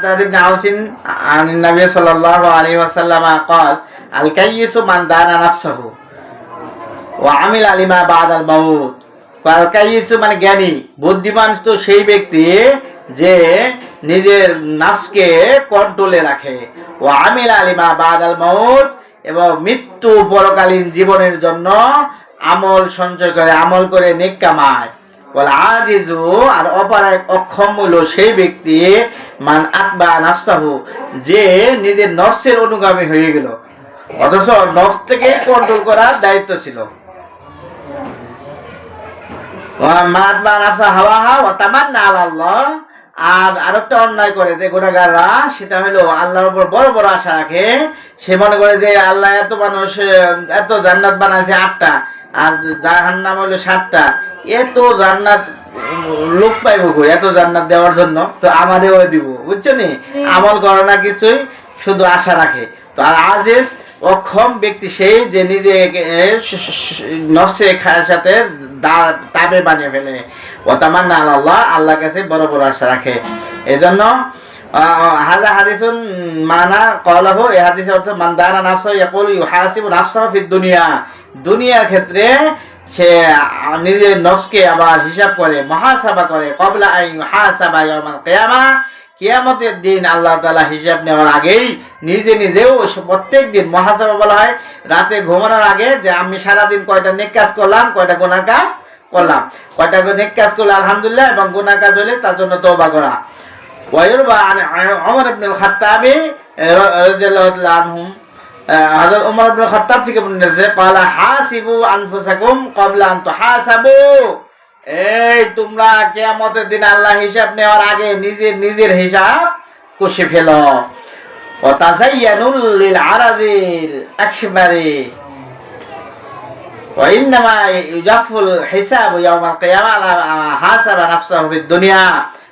بن عوف عن النبي صلى الله عليه وسلم قال الكيس من دان نفسه وعمل لما بعد الموت الكيس মানে জ্ঞানী বুদ্ধিমান তো সেই ব্যক্তি যে নিজের নাফসকে কন্ট্রোলে রাখে ও আমিল আলিমা বাদাল মৌত এবং মৃত্যু পরকালীন জীবনের জন্য আমল সঞ্চয় করে আমল করে নেক কামায় বলে আর অপরায় অক্ষম সেই ব্যক্তি, মান আকবা নাফসাহু, যে নিজের অনুগামী হয়ে গেল। অথচ থেকে কন্ট্রোল করার দায়িত্ব ছিল। মাতবা নাফসা হাওয়া হাওয়া আল্লাহ আর আরেকটা অন্যায় করে যে গুণাগাররা সেটা হলো আল্লাহর উপর বড় বড় আশা রাখে। সে মনে করে যে আল্লাহ এত মানুষ, এত জান্নাত বানাইছে আটটা, আর জাহান্নাম হলো সাতটা। এত জান্নাত লোক পাইব কই? এত জান্নাত দেওয়ার জন্য তো আমাদেরও দিব বুঝছ নি? আমল করে না কিছুই শুধু আশা রাখে। তো আর আজিজ অক্ষম ব্যক্তি সেই যে নিজে নসে খায়ের সাথে তাবে বানিয়ে ফেলে। ও তামান না আল্লাহ আল্লাহ কাছে বড় বড় আশা রাখে। এজন্য হাজা হাদিসুন মানা কলাহু এই হাদিসের অর্থ মান দানা নাফসা ইয়াকুল ইউহাসিবু নাফসাহু ফিদ দুনিয়া। দুনিয়ার ক্ষেত্রে সে নিজের নফসকে আবার হিসাব করে মহাসভা করে, কবলা আইন মহাসভা ইয়ামাল কেয়ামা। কেয়ামতের দিন আল্লাহ তালা হিসাব নেওয়ার আগেই নিজে নিজেও প্রত্যেক দিন মহাসভা বলা হয়। রাতে ঘুমানোর আগে যে আমি সারাদিন কয়টা নেক কাজ করলাম, কয়টা গোনার কাজ করলাম। কয়টা নেক কাজ করলে আলহামদুলিল্লাহ এবং গোনার কাজ হলে তার জন্য তৌবা করা। ওয়ুর বা অমর ইবনুল খাত্তাবি রাদিয়াল্লাহু আনহু হযরত ওমর ইবনে খাত্তাব থেকে বলেছে قال حاسبوا انفسكم قبل ان تحاسبوا এই তোমরা কিয়ামতের দিন আল্লাহ হিসাব নেওয়ার আগে নিজের নিজের হিসাব কষে ফেলো ও তাজাইয়ানুল লিল আরাদিল আকবারি وإنما يجف الحساب يوم القيامة على حاسب نفسه في الدنيا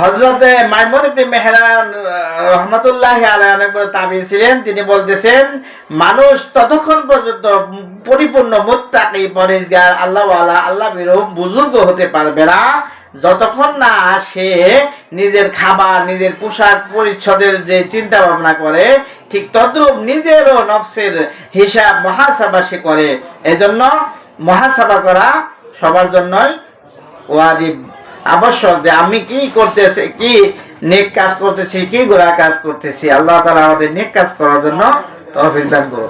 হজরতে মাইমুন ইবনে মেহরান রহমতুল্লাহ তাবি ছিলেন। তিনি বলতেছেন, মানুষ ততক্ষণ পর্যন্ত পরিপূর্ণ মুত্তাকি পরেজগার আল্লাহ আল্লাহ বিরূপ বুজুর্গ হতে পারবে না। যতক্ষণ না সে নিজের খাবার, নিজের পোশাক পরিচ্ছদের যে চিন্তা ভাবনা করে, ঠিক তদ্রূপ নিজেরও নফসের হিসাব মহাসাবা সে করে। এজন্য মহাসাবা করা সবার জন্যই ওয়াজিব। আবশ্যক যে আমি কি করতেছি, কি নেক কাজ করতেছি, কি গোড়া কাজ করতেছি, আল্লাহ তালা আমাদের নেক কাজ করার জন্য তহফিক দান করুন।